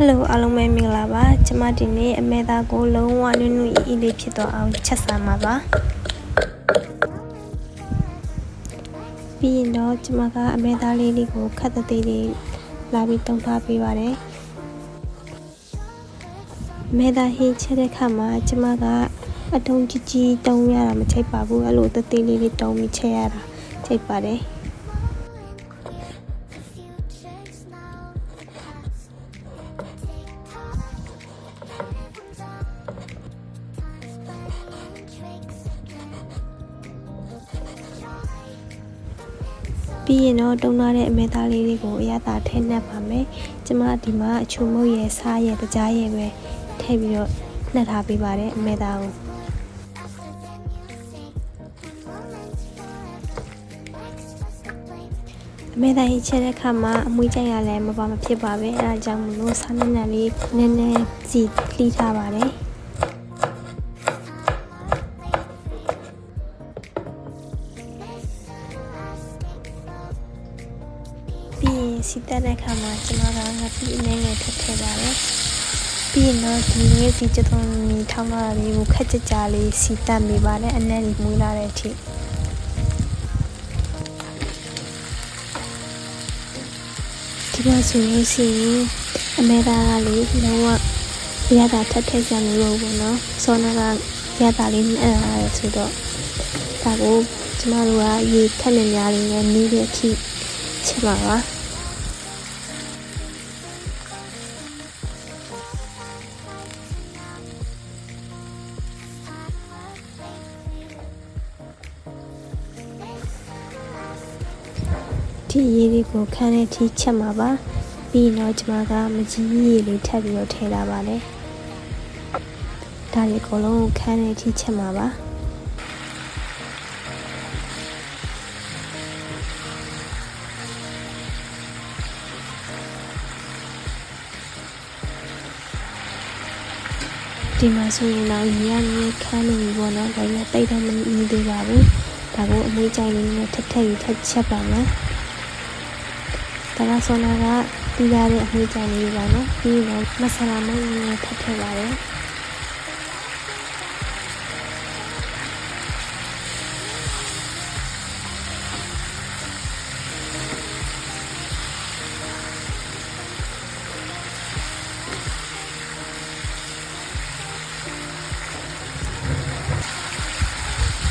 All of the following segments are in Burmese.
ဟယ်လိုအားလုံးပဲမင်္ဂလာပါကျမဒီနေ့အမေသားကိုလုံးဝနွနွအီလေးဖြစ်တော့အောင်ချက်စားမှာပါပြီးရင်တော့ကျမကအမေသားလေးလေးကိုခတ်တဲ့သေးလေးလာပြီးတုံထားပေးပါတယ်အမေသားဟင်းချက်တဲ့ခါမှာကျမကအတုံးကြီးကြီးတုံးရတာမချိတ်ပါဘူးအဲ့လိုသေးသေးလေးလေးတုံးပြီးချက်ရတာချိတ်ပါတယ် ပြီးရင်တော့တုံထားတဲ့အမဲသားလေးတွေကိုအရသာထည့်နှက်ပါမယ်။ကျမဒီမှာအချုံမုတ်ရဲ့စားရဲ့တကြားရဲ့ပဲထည့်ပြီးတော့နှက်ထားပေးပါတယ်အမဲသားကိုအမဲသားဟိချက်တဲ့ခါမှာအမွှေးကြိုင်ရလဲမပါမဖြစ်ပါပဲအဲဒါကြောင့်မလို့စားနက်နက်လေးနည်းနည်းစီလှီးထားပါတယ်။ ရင်စီးတက်တဲ့အခါမှာကျွန်တော်ကငါပြီးအနေနဲ့ထပ်ထည့်ပါတယ်။ပြီးရင်တော့ဒီနေ့စီကျသုံးမီထောင်းလာလေးကိုခက်ကြကြလေးစီးတက်မိပါတယ်အနက်ကြီးမွေးလာတဲ့အထိ။ီတော့ဆိုလို့ရှိရင်အမေသားကလေလုံးဝရတာထက်ထက်ကြံလို့ပေါ့နော်စောနာကရတာလေးနဲ့အဲ့ဒါလေဆိုတော့ဒါကိုကျမတို့ကရေထက်နေများနေနေပြီးအထိချက်ပါပါ ဒီရေလေးကိုခန်းနဲ့ထိချက်မှာပါပြီးတော့ကျမကမကြီးရေလေးထပ်ပြီးတော့ထည့်လာပါတယ်ဒါလေးအကုန်လုံးကိုခန်းနဲ့ထိချက်မှာပါဒီမှာဆိုရင်တော့ရေရမြေခန်းနေပြီပေါ့နော်ဒါကြီးတိတ်တော့မနေသေးပါဘူးဒါကိုအမွေးကြိုင်လေးနဲ့ထက်ထက်ယူထက်ချက်ပါမယ် ဒါကဆိုနာကပြီးရတဲ့အမွေးကြိုင်လေးပါနော်ပြီးတော့မဆလာမုန့်နဲ့ထက်ထက်ပါတယ်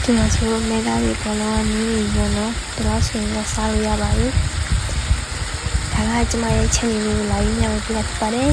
ဒီမှာဆိုမေသားတွေဘောလုံးကနင်းနေပေါ့နော်ဒါဆိုရင်တော့စားလို့ရပါပြီ ဒါကကျမရဲ့ channel လေးကိုလာပြီးညောင်းပြတ်ပါတယ်